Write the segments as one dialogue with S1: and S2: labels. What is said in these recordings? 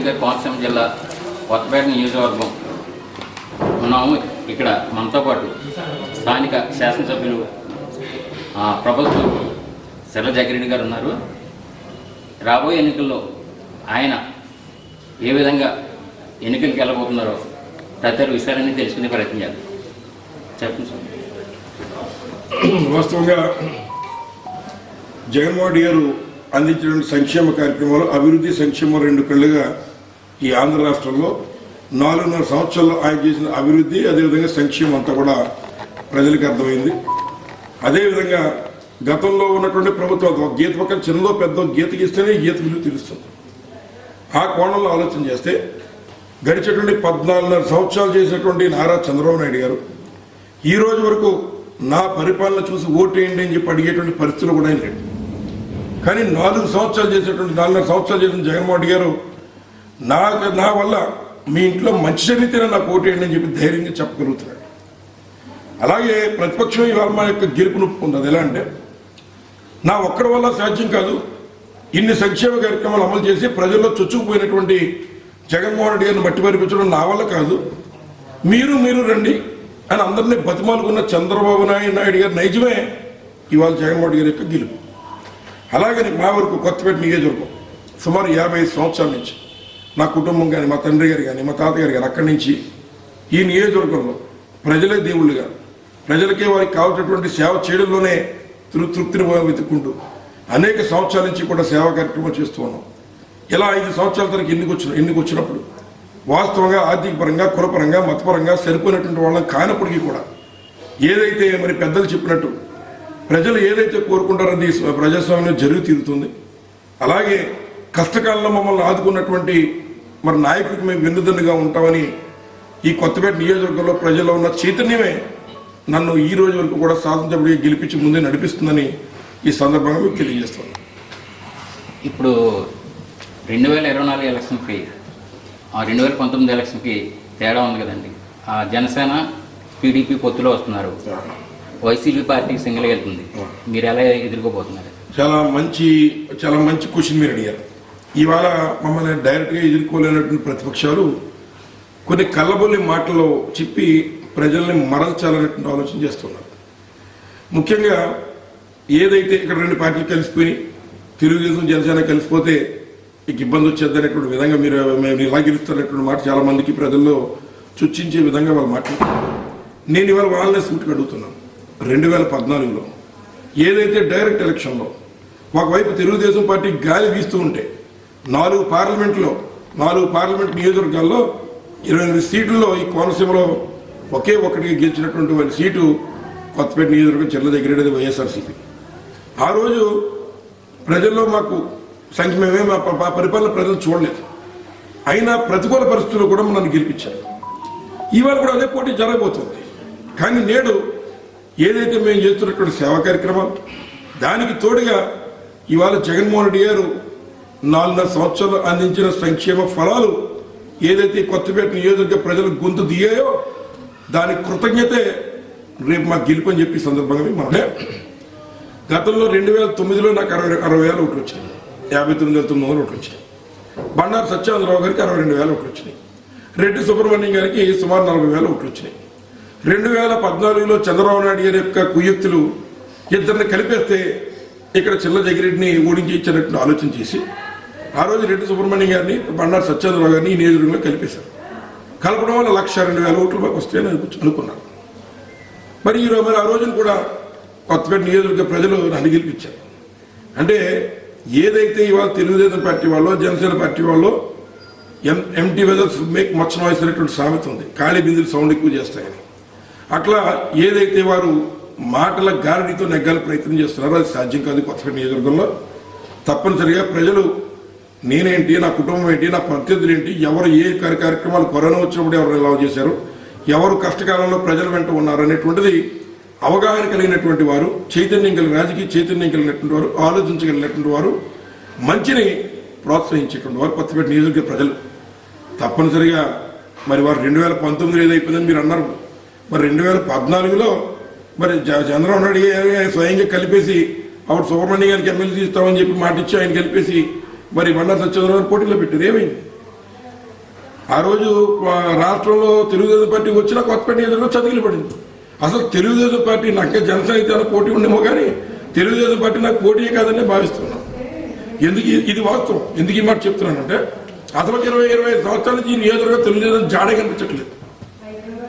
S1: అంబేద్కర్ కోనసీమ జిల్లా కొత్తపేట నియోజకవర్గం ఉన్నాము ఇక్కడ మనతో పాటు స్థానిక శాసనసభ్యులు ప్రభుత్వ ప్రభుత్వం జగిరెడ్డి జగ్గిరెడ్డి గారు ఉన్నారు. రాబోయే ఎన్నికల్లో ఆయన ఏ విధంగా ఎన్నికలకు వెళ్ళబోతున్నారో తదితర విషయాలన్నీ తెలుసుకునే ప్రయత్నం చేద్దాం. చెప్పండి సార్.
S2: వాస్తవంగా జగన్మోహన్ గారు అందించిన సంక్షేమ కార్యక్రమాలు అభివృద్ధి సంక్షేమం రెండు కళ్ళుగా ఈ ఆంధ్ర రాష్ట్రంలో నాలుగున్నర సంవత్సరాల్లో ఆయన చేసిన అభివృద్ధి అదేవిధంగా సంక్షేమం అంతా కూడా ప్రజలకు అర్థమైంది. అదేవిధంగా గతంలో ఉన్నటువంటి ప్రభుత్వాలు ఒక గీత పక్కన చిన్నదో పెద్ద గీత గీస్తేనే గీత విలువ తెలుస్తుంది. ఆ కోణంలో ఆలోచన చేస్తే గడిచేటువంటి పద్నాలుగున్నర సంవత్సరాలు చేసినటువంటి నారా చంద్రబాబు నాయుడు గారు ఈ రోజు వరకు నా పరిపాలన చూసి ఓటేయండి అని చెప్పి అడిగేటువంటి పరిస్థితులు కూడా ఆయన కానీ నాలుగు సంవత్సరాలు చేసినటువంటి నాలుగున్నర సంవత్సరాలు చేసిన జగన్మోహన్ గారు నా నా వల్ల మీ ఇంట్లో మంచి జరిగితేనే నాకు ఓటేయండి అని చెప్పి ధైర్యంగా చెప్పగలుగుతున్నాడు. అలాగే ప్రతిపక్షం ఇవాళ మా యొక్క గెలుపు ఉంది అది ఎలా అంటే నా ఒక్కడి వల్ల సాధ్యం కాదు. ఇన్ని సంక్షేమ కార్యక్రమాలు అమలు చేసి ప్రజల్లో చొచ్చుకుపోయినటువంటి జగన్మోహన్ రెడ్డి గారిని మట్టి పరిపించడం నా వల్ల కాదు. మీరు మీరు రండి అని అందరినీ బతిమాలుకున్న చంద్రబాబు నాయుడు నాయుడు నైజమే ఇవాళ జగన్మోహన్ గారి యొక్క గెలుపు. అలాగని మా వరకు కొత్తపేట నియోజకవర్గం సుమారు యాభై ఐదు సంవత్సరాల నుంచి నా కుటుంబం కానీ మా తండ్రి గారు కానీ మా తాతగారు కానీ అక్కడి నుంచి ఈ నియోజకవర్గంలో ప్రజలే దేవుళ్ళుగా ప్రజలకే వారికి కావాల్సినటువంటి సేవ చేయడంలోనే తృ తృప్తిని వెతుక్కుంటూ అనేక సంవత్సరాల నుంచి కూడా సేవా కార్యక్రమాలు చేస్తూ ఉన్నాం. ఇలా ఐదు సంవత్సరాల తనకి ఎన్నిక వచ్చిన ఎన్నిక వచ్చినప్పుడు వాస్తవంగా ఆర్థిక పరంగా కులపరంగా మతపరంగా సరిపోయినటువంటి వాళ్ళం కానప్పటికీ కూడా ఏదైతే మరి పెద్దలు చెప్పినట్టు ప్రజలు ఏదైతే కోరుకుంటారో ప్రజాస్వామ్యం జరిగి తీరుతుంది. అలాగే కష్టకాలంలో మమ్మల్ని ఆదుకున్నటువంటి మరి నాయకుడికి మేము వెన్నుదన్నుగా ఉంటామని ఈ కొత్తపేట నియోజకవర్గంలో ప్రజల్లో ఉన్న చైతన్యమే నన్ను ఈ రోజు వరకు కూడా సాధించబడి గెలిపించి ముందే నడిపిస్తుందని ఈ సందర్భంగా మీకు తెలియజేస్తున్నాను.
S1: ఇప్పుడు రెండు వేల ఇరవై నాలుగు ఎలక్షన్కి ఆ రెండు వేల పంతొమ్మిది ఎలక్షన్కి తేడా ఉంది కదండి. ఆ జనసేన టీడీపీ పొత్తులో వస్తున్నారు. వైసీపీ పార్టీ సింగిల్ వెళ్తుంది. మీరు ఎలా ఎదుర్కోబోతున్నారు?
S2: చాలా మంచి చాలా మంచి క్వశ్చన్ మీరు అడిగారు. ఇవాళ మమ్మల్ని డైరెక్ట్గా ఎదుర్కోలేనటువంటి ప్రతిపక్షాలు కొన్ని కళ్ళబొల్లి మాటలు చెప్పి ప్రజల్ని మరల్చాలనేటువంటి ఆలోచన చేస్తున్నారు. ముఖ్యంగా ఏదైతే ఇక్కడ రెండు పార్టీలు కలిసిపోయి తెలుగుదేశం జనసేన కలిసిపోతే ఇక ఇబ్బంది వచ్చేద్దనేటువంటి విధంగా మీరు మేము ఇలా మాట చాలా మందికి ప్రజల్లో చుచ్చించే విధంగా వాళ్ళు మాట్లాడుతున్నారు. నేను ఇవాళ వాళ్ళనే సూటికి అడుగుతున్నాను. రెండు వేల పద్నాలుగులో ఏదైతే డైరెక్ట్ ఎలక్షన్లో ఒకవైపు తెలుగుదేశం పార్టీ గాలి వీస్తూ ఉంటే నాలుగు పార్లమెంట్లో నాలుగు పార్లమెంట్ నియోజకవర్గాల్లో ఇరవై ఎనిమిది సీట్లలో ఈ కోనసీమలో ఒకే ఒక్కటికి గెలిచినటువంటి వారి సీటు కొత్తపేట నియోజకవర్గం చిన్న దగ్గర వైఎస్ఆర్సీపీ. ఆ రోజు ప్రజల్లో మాకు సంఖ్య మేమే మా ప- పరిపాలన ప్రజలు చూడలేదు. అయినా ప్రతికూల పరిస్థితుల్లో కూడా మనల్ని గెలిపించారు. ఇవాళ కూడా అదే పోటీ జరగబోతుంది. కానీ నేడు ఏదైతే మేము చేస్తున్నటువంటి సేవా కార్యక్రమాలు దానికి తోడుగా ఇవాళ జగన్మోహన్ రెడ్డి గారు నాలుగున్నర సంవత్సరాలు అందించిన సంక్షేమ ఫలాలు ఏదైతే కొత్తపేట నియోజకవర్గ ప్రజలు గొంతు దిగాయో దాని కృతజ్ఞతే రేపు మాకు గెలుపని చెప్పి సందర్భంగా మేము మనం గతంలో రెండు వేల తొమ్మిదిలో నాకు అరవై అరవై వేల ఓట్లు వచ్చాయి. యాభై తొమ్మిది వేల తొమ్మిది వందల ఓట్లు వచ్చాయి. బండారు సత్యానందరావు గారికి అరవై రెండు వేల ఓట్లు వచ్చినాయి. రెడ్డి సుబ్రహ్మణ్యం గారికి సుమారు నలభై వేల ఓట్లు వచ్చినాయి. రెండు వేల పద్నాలుగులో చంద్రబాబు నాయుడు గారి యొక్క కుయుక్తులు ఇద్దరిని కలిపేస్తే ఇక్కడ చిల్ల జగిరెడ్డిని ఓడించి ఇచ్చినట్టు ఆలోచన చేసి ఆ రోజు రెడ్డి సుబ్రహ్మణ్యం గారిని బండారు సత్యేంద్రరావు గారిని ఈ నియోజకవర్గంలో కలిపేశారు. కలపడం వల్ల లక్ష రెండు వేల ఓట్ల మాకు వస్తాయని అనుకున్నారు అనుకున్నాను. మరి ఈరోజు మరి ఆ రోజున కూడా కొత్తపేట నియోజకవర్గ ప్రజలు నన్ను గెలిపించారు అంటే ఏదైతే ఇవాళ తెలుగుదేశం పార్టీ వాళ్ళు జనసేన పార్టీ వాళ్ళు ఎం empty vessels make much noise అనేటువంటి సామెత ఉంది. ఖాళీ బిందులు సౌండ్ ఎక్కువ చేస్తాయని. అట్లా ఏదైతే వారు మాటల గారడితో నెగ్గాలి ప్రయత్నం చేస్తున్నారో అది సాధ్యం కాదు కొత్తపేట నియోజకవర్గంలో. తప్పనిసరిగా ప్రజలు నేనేంటి నా కుటుంబం ఏంటి నా ప్రత్యర్థులు ఏంటి ఎవరు ఏ కార్యక్రమాలు కరోనా వచ్చినప్పుడు ఎవరు ఎలా చేశారు ఎవరు కష్టకాలంలో ప్రజల వెంట ఉన్నారు అనేటువంటిది అవగాహన కలిగినటువంటి వారు చైతన్యం కలిగిన రాజకీయ చైతన్యం కలిగినటువంటి వారు ఆలోచించగలిగినటువంటి వారు మంచిని ప్రోత్సహించేటువంటి వారు కొత్తపేట నియోజకవర్గ ప్రజలు. తప్పనిసరిగా మరి వారు రెండు వేల పంతొమ్మిది ఏదైపోయిందని మీరు అన్నారు. మరి రెండు వేల పద్నాలుగులో మరి చంద్రబాబు నాయుడు స్వయంగా కలిపేసి ఆవిడ సుబ్రహ్మణ్య గారికి ఎమ్మెల్యే ఇస్తామని చెప్పి మాట ఇచ్చి ఆయన కలిపేసి మరి బండారు సత్యనారాయణ పోటీలో పెట్టారు. ఏమైంది? ఆ రోజు రాష్ట్రంలో తెలుగుదేశం పార్టీ వచ్చినా కొత్తపేట ఎదురులో చతికిలు పడింది. అసలు తెలుగుదేశం పార్టీ నాకే జనసేన అయితే పోటీ ఉండేమో కానీ తెలుగుదేశం పార్టీ నాకు పోటీయే కాదని భావిస్తున్నాను ఎందుకు ఇది- ఇది వాస్తవం? ఎందుకు ఈ మాట చెప్తున్నానంటే అసలు ఇరవై ఇరవై ఐదు సంవత్సరాల నుంచి ఈ నియోజకవర్గం తెలుగుదేశం జాడే కనిపించట్లేదు.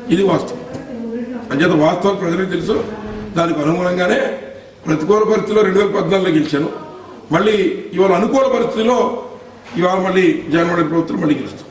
S2: ఇది వాస్తవం. అంచేత వాస్తవం ప్రజలకు తెలుసు. దానికి అనుగుణంగానే ప్రతికూల పరిస్థితిలో రెండు వేల పద్నాలుగులో గెలిచాను. మళ్ళీ ఇవాళ అనుకూల పరిస్థితిలో ఇవాళ మళ్ళీ జగన్మోహన్ ప్రభుత్వం మళ్ళీ గెలుస్తాం